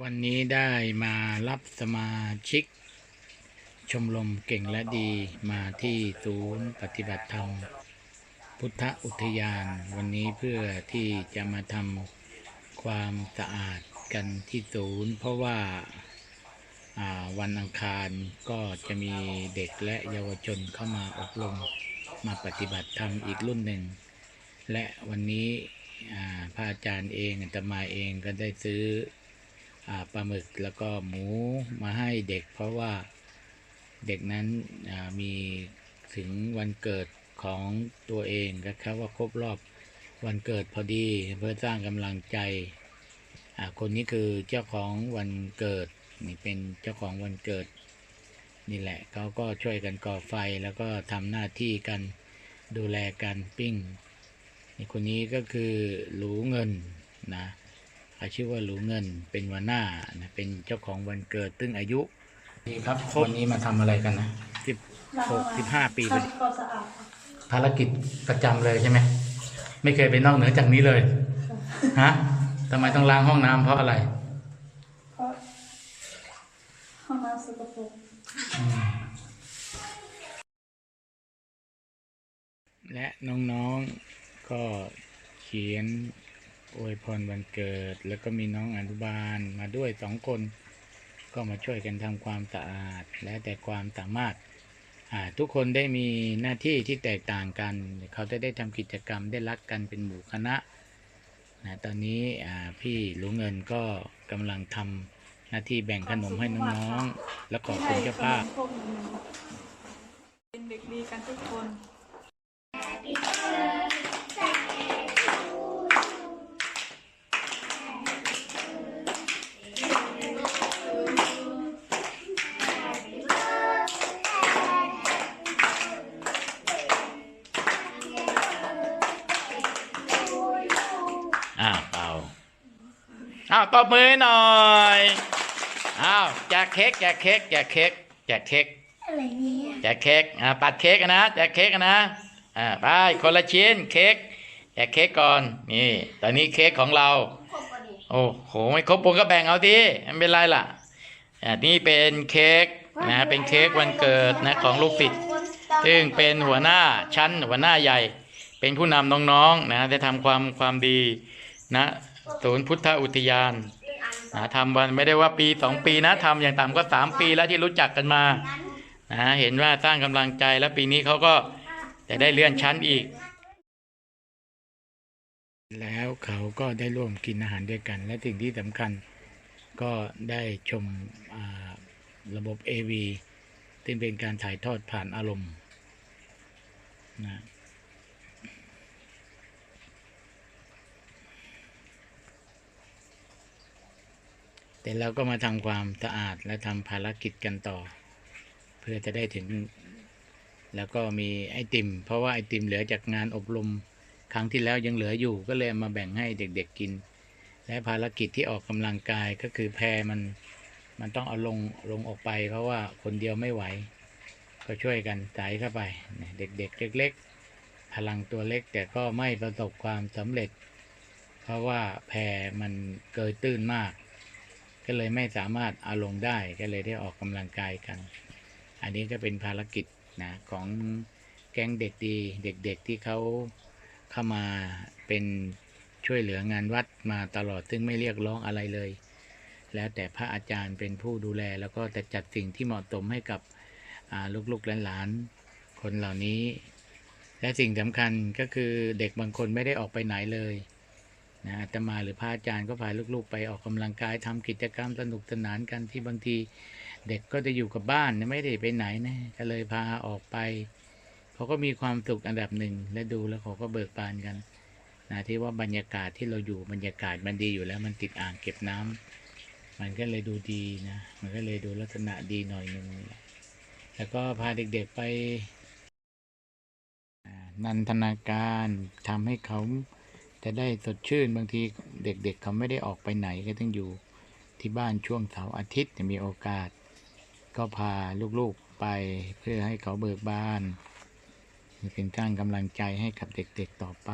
วันนี้ได้มารับสมาชิก ชมรมเก่งและดีมาที่ศูนย์ปฏิบัติธรรม พุทธอุทยาน วันนี้เพื่อที่จะมาทำความสะอาดกันที่ศูนย์ เพราะว่าาวันอังคารก็จะมีเด็กและเยาวชนเข้ามาอบรมมาปฏิบัติธรรมอีกรุ่นหนึ่ง และวันนี้พระอาจารย์เองตมาเองก็ได้ซื้อ ปลาหมึกแล้วก็หมูมาให้เด็ก เพราะว่าเด็กนั้นมีถึงวันเกิดของตัวเองก็ครับว่าครบรอบวันเกิดพอดีเพื่อสร้างกำลังใจ คนนี้คือเจ้าของวันเกิดนี่เป็นเจ้าของวันเกิด นี่แหละเขาก็ช่วยกันก่อไฟแล้วก็ทำหน้าที่กันดูแลกันปิ้งนี่คนนี้ก็คือหลูเงินนะ เขาชื่อว่าหลูเงินเป็นวันหน้านะเป็นเจ้าของวันเกิดตึ้งอายุดีครับวันนี้มาทำอะไรกันนะสิบหกสิบห้าปีพอดีทำความสะอาดครับภารกิจประจำเลยใช่ไหมไม่เคยไปนอกเหนือจากนี้เลยฮะทำไมต้องล้างห้องน้ำเพราะอะไร เพราะห้องน้ำสกปรกและน้องๆก็เขียน อวยพรวันเกิด แล้วก็มีน้องอนุบาลมาด้วยสองคน ก็มาช่วยกันทำความสะอาด และแต่ความสามารถทุกคนได้มีหน้าที่ที่แตกต่างกัน เขาจะได้ทำกิจกรรมได้รักกันเป็นหมู่คณะนะตอนนี้พี่หลุงเงินก็กำลังทำหน้าที่แบ่งขนมให้น้องๆ และขอบคุณเจ้าภาพเป็นเด็กดีกันทุกคน อ้าวเป่าอ้าวตบมือให้หน่อยอ้าวแจกเค้กแจกเค้กแจกเค้กแจกเค้กอะไรเนี่ยแจกเค้กอ่าปัดเค้กอะนะแจกเค้กอะนะอ่าไปคนละชิ้นเค้กแจกเค้กก่อนนี่ตอนนี้เค้กของเรา โอ้โหไม่ครบผมก็แบ่งเอาทีไม่เป็นไรล่ะอ่านี่เป็นเค้กนะเป็นเค้กวันเกิดนะของลูกศิษย์ซึ่งเป็นหัวหน้าชั้นหัวหน้าใหญ่ เป็นผู้นำน้องๆนะได้ทำความความดี นะศูนย์พุทธอุทยานนะทำวันไม่ได้ว่าปีสองปีนะทำอย่างต่ำก็สามปีแล้วที่รู้จักกันมานะเห็นว่าสร้างกำลังใจแล้วปีนี้เขาก็จะได้เลื่อนชั้นอีก แล้วเขาก็ได้ร่วมกินอาหารด้วยกัน และสิ่งที่สำคัญก็ได้ชมระบบ AV ซึ่งเป็นการถ่ายทอดผ่านอารมณ์นะ แต่เราก็มาทำความสะอาดและทำภารกิจกันต่อ เพื่อจะได้ถึง แล้วก็มีไอติม เพราะว่าไอติมเหลือจากงานอบรมครั้งที่แล้วยังเหลืออยู่ก็เลยมาแบ่งให้เด็กๆกิน และภารกิจที่ออกกำลังกายก็คือแพรมันมันต้องเอาลงลงออกไป เพราะว่าคนเดียวไม่ไหว ก็ช่วยกันใส่เข้าไปเนี่ยเด็กๆ เล็ก ๆ พลังตัวเล็กแต่ก็ไม่ประสบความสำเร็จ เพราะว่าแพรมันเกยตื้นมาก ก็เลยไม่สามารถเอาลงได้ก็เลยได้ออกกำลังกายกัน อันนี้ก็เป็นภารกิจนะของแก๊งเด็กดีเด็กๆที่เขาเข้ามาเป็นช่วยเหลืองานวัดมาตลอดซึ่งไม่เรียกร้องอะไรเลย แล้วแต่พระอาจารย์เป็นผู้ดูแล แล้วก็จะจัดสิ่งที่เหมาะสมให้กับลูกๆหลานๆคนเหล่านี้ และสิ่งสำคัญก็คือเด็กบางคนไม่ได้ออกไปไหนเลย นะอาตมาหรือพระอาจารย์ก็พาลูกๆ ไปออกกำลังกายทำกิจกรรมสนุกสนานกันที่บางทีเด็กก็จะอยู่กับบ้านไม่ได้ไปไหนนะก็เลยพาออกไปเขาก็มีความสุขอันดับหนึ่งและดูแล้วเขาก็เบิกบานกันนะที่ว่าบรรยากาศที่เราอยู่บรรยากาศมันดีอยู่แล้วมันติดอ่างเก็บน้ำมันก็เลยดูดีนะมันก็เลยดูลักษณะดีหน่อยหนึงแล้วก็พาเด็กๆไปนันทนาการทำให้เขา จะได้สดชื่นบางทีเด็กๆเเขาไม่ได้ออกไปไหนก็ต้องอยู่ที่บ้านช่วงเสาร์อาทิตย์จะมีโอกาส ก็พาลูกๆไปเพื่อให้เขาเบิกบานเป็นสร้างกำลังใจให้กับเด็กๆต่อไป